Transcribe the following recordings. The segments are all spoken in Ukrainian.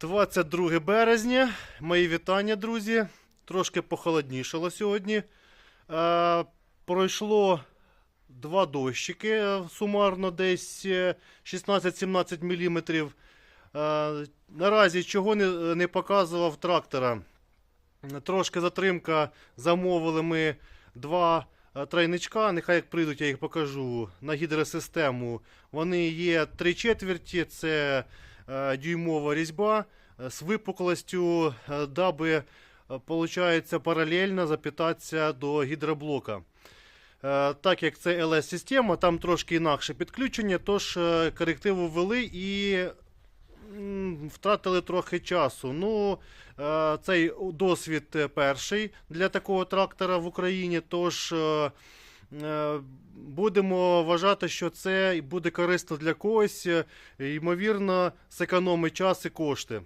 22 березня. Мої вітання, друзі. Трошки похолоднішало сьогодні. Е, пройшло два дощики, е, сумарно десь е, 16-17 мм. Е, наразі чого не, не показував трактора. Трошки затримка. Замовили ми два е, тройничка. Нехай як прийдуть, я їх покажу на гідросистему. Вони є три четверті, це е, дюймова різьба е, з випуклостю, е, даби е, получається паралельно запитатися до гідроблока. Е, Так як це LS-система, там трошки інакше підключення, тож е, корективу ввели і втратили трохи часу. Ну, е, цей досвід е, перший для такого трактора в Україні. Тож е, е, будемо вважати, що це буде корисно для когось, е, ймовірно, зекономить час і кошти.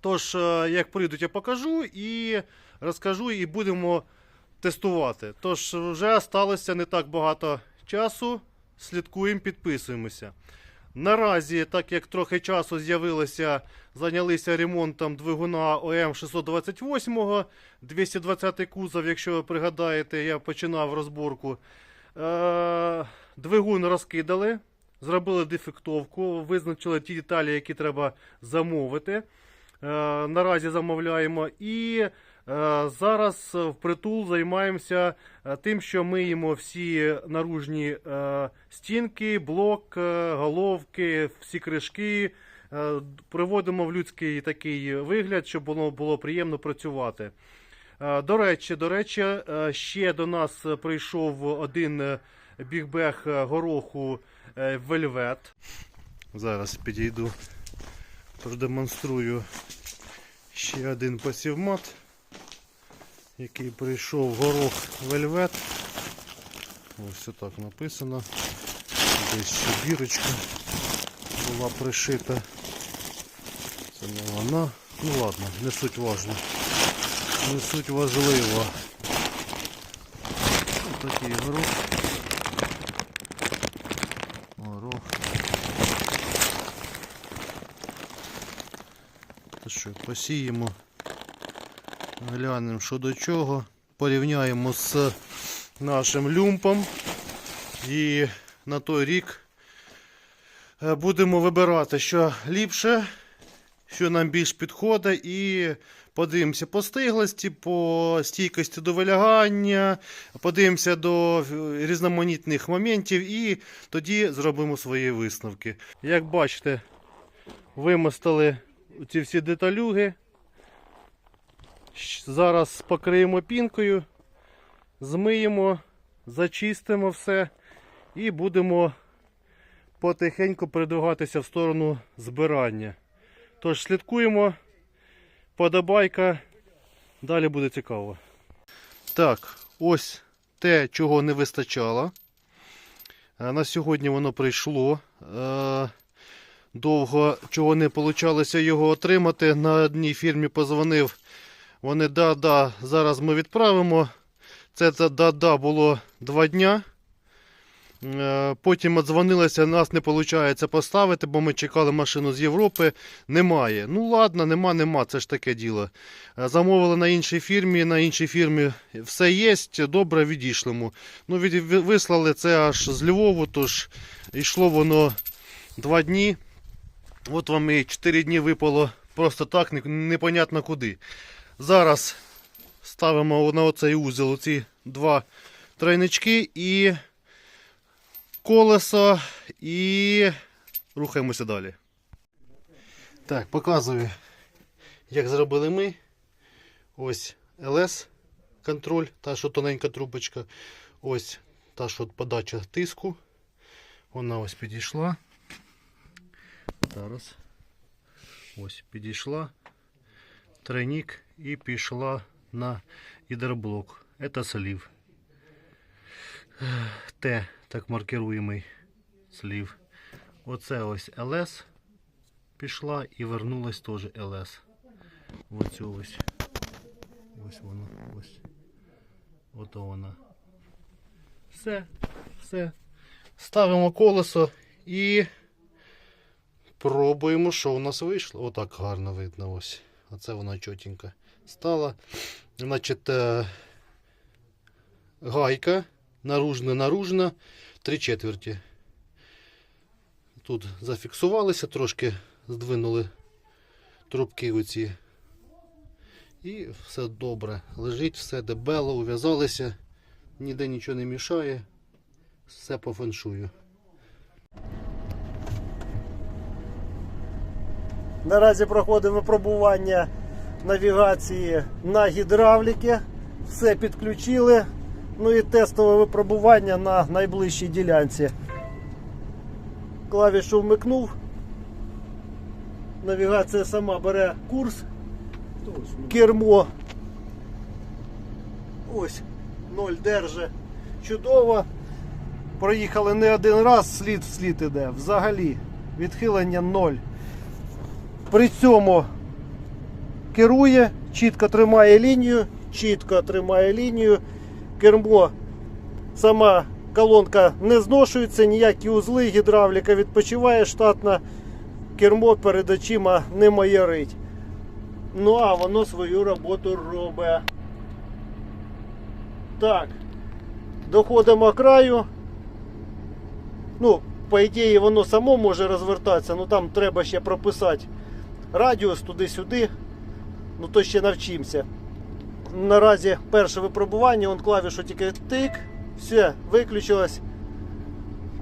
Тож, е, як прийдуть, я покажу і розкажу, і будемо тестувати. Тож, вже сталося не так багато часу. Слідкуємо, підписуємося. Наразі, так як трохи часу з'явилося, зайнялися ремонтом двигуна ОМ 628, 220 кузов, якщо ви пригадаєте, я починав розборку. Е, двигун розкидали, зробили дефектовку, визначили ті деталі, які треба замовити. Е, наразі замовляємо. І зараз впритул займаємося е, тим, що миємо всі наружні е, стінки, блок, е, головки, всі кришки. Е, приводимо в людський такий вигляд, щоб воно було приємно працювати. Е, До речі, до речі, е, ще до нас прийшов один е, бігбег е, гороху е, Вельвет. Зараз підійду, продемонструю ще один посівмат, який прийшов горох Вельвет. Ось так написано. Десь ще бірочка була пришита. Це не вона. Ну ладно, не суть важно. Не суть важливо. Ось такий горох. Горох. Що, посіємо. Глянемо, що до чого. Порівняємо з нашим люмпом. І на той рік е, будемо вибирати, що ліпше, що нам більш підходить, і подивимося по стиглості, по стійкості до вилягання, подивимося до різноманітних моментів і тоді зробимо свої висновки. Як бачите, вимостили ці всі деталюги. Зараз покриємо пінкою, змиємо, зачистимо все і будемо потихеньку передвигатися в сторону збирання. Тож слідкуємо, подобайка, далі буде цікаво. Так, ось те, чого не вистачало. Е, На сьогодні воно прийшло. Е, Довго чого не вийшло його отримати. На одній фірмі позвонив. Вони да-да, зараз ми відправимо. Це це да-да було два дня. Е, Потім дзвонилися, нас не виходить поставити, бо ми чекали машину з Європи. Немає. Ну ладно, нема, нема, це ж таке діло. Е, Замовили на іншій фірмі, на іншій фірмі все є, добре відійшлимо. Ну, від, вислали це аж з Львову, тож йшло воно два дні. От вам і 4 дні випало просто так, непонятно куди. Зараз ставимо на оцей узел оці два тройнички і колесо, і рухаємося далі. Так, показую, як зробили ми. Ось LS контроль, та що тоненька трубочка. Ось та що подача тиску. Вона ось підійшла. Зараз. Ось підійшла. Тройник і пішла на гідроблок. Это слив. Т, так маркируємий слив. Оце ось ЛС пішла і вернулась теж ЛС. Оцю ось. Ось воно. Ось. Ото вона. Все. Все. Ставимо колесо і Пробуємо, що у нас вийшло. Отак гарно видно ось. Оце вона чотенька стала. Значить, е, гайка, наружна, наружна, три четверті. Тут зафіксувалися, трошки здвинули трубки оці. І все добре. Лежить, все дебело, ув'язалися, ніде нічого не мішає. Все по феншую. Наразі проходимо випробування навігації на гідравліки. Все підключили. Ну і тестове випробування на найближчій ділянці. Клавішу вмикнув. Навігація сама бере курс. Кермо. Ось, ноль держи. Чудово. Проїхали не один раз, слід в слід іде. Взагалі. Відхилення ноль. При цьому керує, чітко тримає лінію, чітко тримає лінію. Кермо, сама колонка не зношується, ніякі узли, гідравліка відпочиває штатно, кермо перед очима не майорить. Ну а воно свою роботу робить. Так, доходимо краю. Ну, по ідеї, воно само може розвертатися, але там треба ще прописати радіус туди-сюди. Ну то ще навчимося. Наразі перше випробування, он клавішу тільки тик, все, виключилось.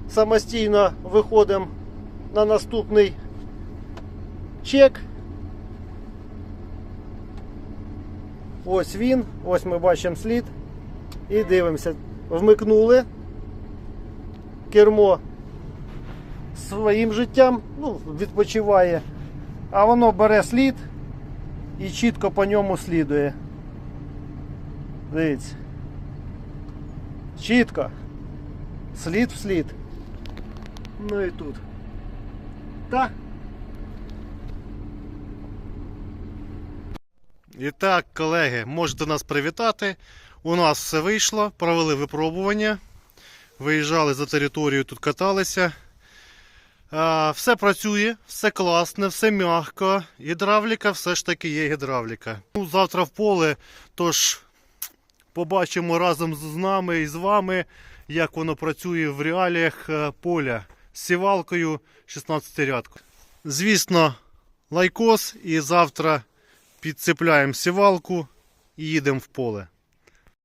Самостійно виходимо на наступний чек. Ось він, ось ми бачимо слід. І дивимося. Вмикнули кермо своїм життям, ну, відпочиває. А воно бере слід і чітко по ньому слідує. Дивіться. Чітко. Слід в слід. Ну і тут. Так. І так, колеги, можете нас привітати. У нас все вийшло, провели випробування. Виїжджали за територію, тут каталися. Все працює, все класне, все м'яко. Гідравліка все ж таки є гідравліка. Ну, завтра в поле, тож побачимо разом з нами і з вами, як воно працює в реаліях е, поля з сівалкою 16 рядку. Звісно, лайкос і завтра підцепляємо сівалку і їдемо в поле.